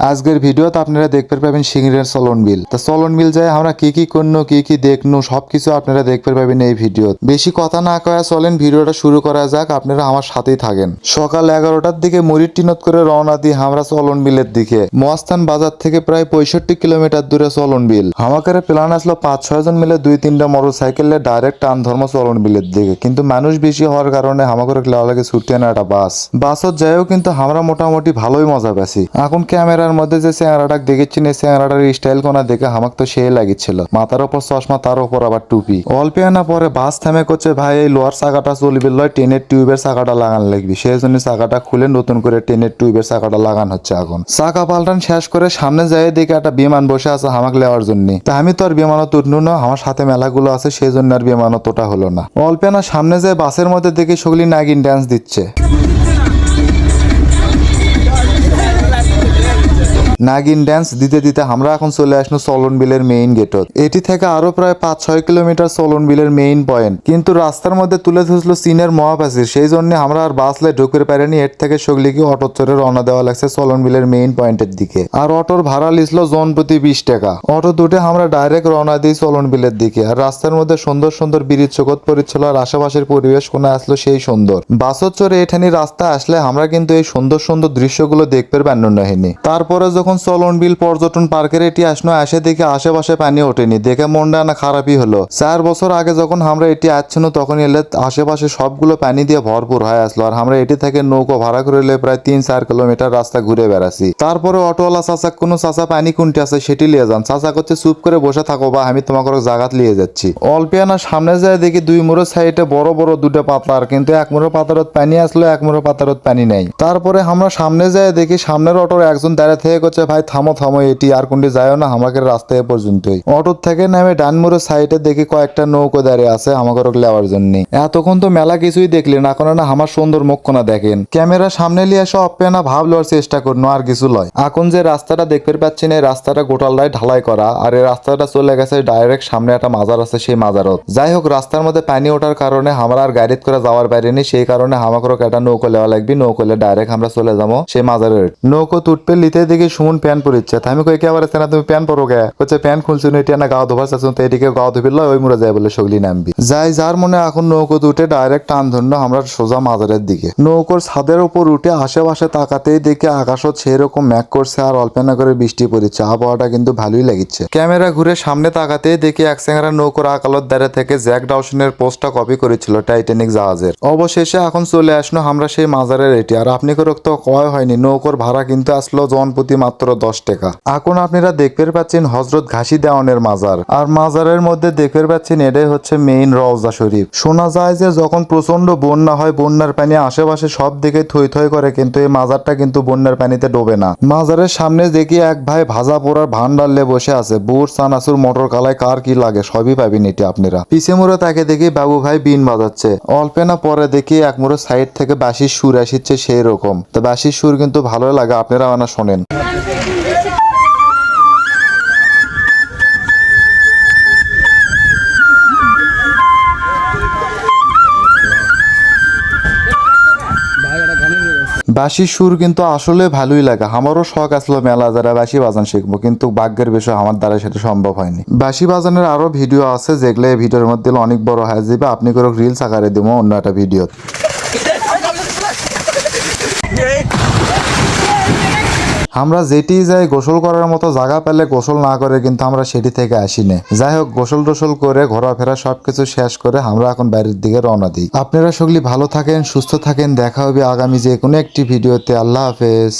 আজকের ভিডিওতে আপনারা দেখতে পাবেন সিংড়ের চলন বিল। তা চলন বিল যায় আমরা কি কি করনো, কি কি দেখনো, সবকিছু আপনারা দেখতে পাবেন এই ভিডিও বেশি কথা না কয়া চলেন, ভিডিওটা শুরু করা যাক, আপনারা আমার সাথেই থাকেন। সকাল এগারোটার দিকে মুড়ির টিনত করে রওনা দিই আমরা চলন বিলের দিকে। মহাস্থান বাজার থেকে প্রায় পঁয়ষট্টি কিলোমিটার দূরে চলন বিল। আমাদের প্ল্যান আসলো পাঁচ, ছয় জন মিলে দুই, তিনটা মোটর সাইকেলে ডাইরেক্ট টান ধর্ম চলন বিলের দিকে। কিন্তু মানুষ বেশি হওয়ার কারণে লেওয়া লাগে ছুটি না একটা বাস। বাসত যাইও কিন্তু আমরা মোটামুটি ভালোই মজা পেছি এখন ক্যামেরার মধ্যে যে চ্যাংরাটাক দেখেছি, না চ্যাংরাটার স্টাইল কোনা দেখে আমাকে তো সেই লাগিছিল মাথার উপর চশমা, তার উপর আবার টুপি। অল্প আনা পরে বাস থেমে করছে, ভাই, এই লোহার চাকাটা চলবে, লয় ট্রেনের টিউবের চাকাটা লাগান লাগবে। সেই জন্য চাকাটা খুলে নতুন করে ট্রেনের টিউবের চাকাটা লাগান হচ্ছে এখন। চাকা পাল্টান শেষ করে সামনে যাই দেখে একটা বিমান বসে আছে আমাকে লেওয়ার জন্য। তা আমি তো আর বিমানত উঠনু না, আমার সাথে মেলাগুলো আছে সেই জন্য আর বিমানত ওটা হলো না। অল্প আনা সামনে যায় বাসের মধ্যে দেখে সগলি নাগিন ড্যান্স দিচ্ছে। নাগিন ড্যান্স দিতে দিতে আমরা এখন চলে আসলো চলন বিলের মেইন গেটত এটি থেকে আরও প্রায় পাঁচ ছয় কিলোমিটার চলন বিলের মেইন পয়েন্ট কিন্তু রাস্তার মধ্যে তুলে ধরছিল চীনের মহাপাসির সেই জন্য আমরা আর বাসলে ঢুকতে পারিনি। এর থেকে সগলিকে অটো চড়ে রওনা দেওয়া লাগছে চলন বিলের মেইন পয়েন্টের দিকে। আর অটোর ভাড়া লিখলো জন প্রতি বিশ টাকা। অটো দুটে আমরা ডাইরেক্ট রওনা দিই চলন বিলের দিকে। আর রাস্তার মধ্যে সুন্দর সুন্দর ব্রিজ চকত পরিচ্ছিল আর আশেপাশের পরিবেশ কোনে আসলো সেই সুন্দর। বাসত চড়ে এঠানি রাস্তা আসলে আমরা কিন্তু এই সুন্দর সুন্দর দৃশ্যগুলো দেখতে পারবেন নাহিনি তারপরে যখন চলন বিল পর্যটন পার্কের এটি আসলো আসে দেখে আশেপাশে পানি ওঠেনি। দেখে মনটা না খারাপই হলো। চার বছর আগে যখন আমরা এটি আসছিল তখন এলে আশেপাশে সবগুলো পানি দিয়ে ভরপুর হয়ে আসলো। আর আমরা এটি থেকে নৌকো ভাড়া করে এলে প্রায় তিন চার কিলোমিটার রাস্তা ঘুরে বেড়াছি তারপরে অটোওয়ালা চাচা, কোনো চাচা পানি কোনটি আছে সেটি নিয়ে যান। চাচা করছে, চুপ করে বসে থাকো বা আমি তোমাকে জাগাত নিয়ে যাচ্ছি। অল্পিয়ানা সামনে যায় দেখি দুই মুড়ো সাইডে বড় বড় দুটো পাতার, কিন্তু এক মুড়ো পাতারত পানি আসলো, এক মুড়ো পাতারত পানি নেই। তারপরে আমরা সামনে যায় দেখি সামনের অটোর একজন দাঁড়িয়ে থেকে করছে ভাই, থামো থামো, এটি আর কোনটি যায় না, আমাকে রাস্তায় পর্যন্তই। অটোর থেকে নামে ডানমুড়ো সাইডে দেখি কয়েকটা নৌকো দাঁড়িয়ে আছে আমাকে লেওয়ার জন্য। এতক্ষণ তো মেলা কিছুই দেখলি না এখন না আমার সুন্দর মুখখানা দেখেন। ক্যামেরা সামনে লিয়ে এসে অপ্পে না ভাব লওয়ার চেষ্টা করনো, আর কিছু লয়। এখন যে রাস্তাটা দেখতে পাচ্ছি না, এই রাস্তাটা গোটালটাই ঢালাই করা, আর এই রাস্তাটা চলে গেছে ডাইরেক্ট সামনে একটা মাজার আছে, সেই মাজারত। যাই হোক, রাস্তার মধ্যে পানি ওঠার কারণে আমরা আর গাড়িত করে যাওয়ার পারিনি, সেই কারণে আমাকে একটা নৌকো লেওয়া লাগবে নৌকোলে ডাইরেক্ট আমরা চলে যাব সেই মাজারের। নৌকো তুটপে লিতে দেখি সুমন প্যান পরিচ্ছে আমি কই কে আবার তুমি প্যান পরো গে? হচ্ছে প্যান খুলছো না এটা না গাও ধোবার চাচ্ছ তো এদিকে গাও ধুবিল ওই মুড়ে যায় বলে সগলি নামবি। যাই, যার মনে এখন নৌকো দুটে ডাইরেক্ট টান ধরল আমরা সোজা মাজারের দিকে। নৌকোর ছাদের উপর উঠে আশেপাশে তাকাতেই দেখে আকাশও সেরকম ম্যাক করছে আর অল্পেনা করে বৃষ্টি পড়েছে। আবহাওয়াটা কিন্তু ভালোই লাগিচ্ছে। ক্যামেরা ঘুরে সামনে তাকাতেই দেখি এক স্যাংরা নৌকোর আকালত দ্বারা থেকে জ্যাক ডাউসনের পোস্টটা কপি করেছিল টাইটানিক জাহাজের। অবশেষে এখন চলে আসলো আমরা সেই মাজারের এটি। আর আপনি করে তো কয় হয়নি? নৌকোর ভাড়া কিন্তু আসলো জন প্রতি মাত্র দশ টাকা। এখন আপনারা দেখতে পাচ্ছেন হজরত ঘাসি দেওয়ানের মাজার। আর মাজারের মধ্যে দেখতে পাচ্ছেন এটাই হচ্ছে মেইন রওজা শরীফ। শোনা যায় যে যখন প্রচণ্ড বন্যা হয়, বন্যার পানি আশেপাশে সব দিকে থই থই করে, কিন্তু এই মাজারটা কিন্তু বন্যার পানিতে ডোবে না। মাজারের সামনে দেখি এক ভাই ভাজা পোড়ার ভান্ডার লে বসে আছে। বুট সানাসুর মোটর কালায় কার কি লাগে, সবই পাবেন এটি আপনারা। পিছে মুড়ে তাকে দেখি বাবু ভাই বিন বাজাচ্ছে। অল্পে না পরে দেখি এক মুড়ো সাইড থেকে বাঁশির সুর আসিচ্ছে সেই রকম। তো বাঁশির সুর কিন্তু ভালো লাগে, আপনারা না শোনেন। বাঁশির সুর কিন্তু আসলে ভালোই লাগে। আমারও শখ আসলো মেলা যারা বাঁশি বাজান শিখব, কিন্তু ভাগ্যের বিষয় আমার দ্বারা সেটা সম্ভব হয়নি। বাঁশি বাজানের আরও ভিডিও আছে, যেগুলো এই ভিডিওর মধ্যে অনেক বড় হয়ে যাবে। আপনি করে রিলস আকারে দিব অন্য একটা ভিডিও আমরা যেটি যাই গোসল করার মতো জায়গা পেলে গোসল না করে কিন্তু আমরা সেটি থেকে আসি না যাই হোক গোসল টোসল করে ঘোরাফেরা সবকিছু শেষ করে আমরা এখন বাইরের দিকে রওনা দিই। আপনারা সকলে ভালো থাকেন, সুস্থ থাকেন। দেখা হবে আগামী যে কোনো একটি ভিডিওতে। আল্লাহ হাফেজ।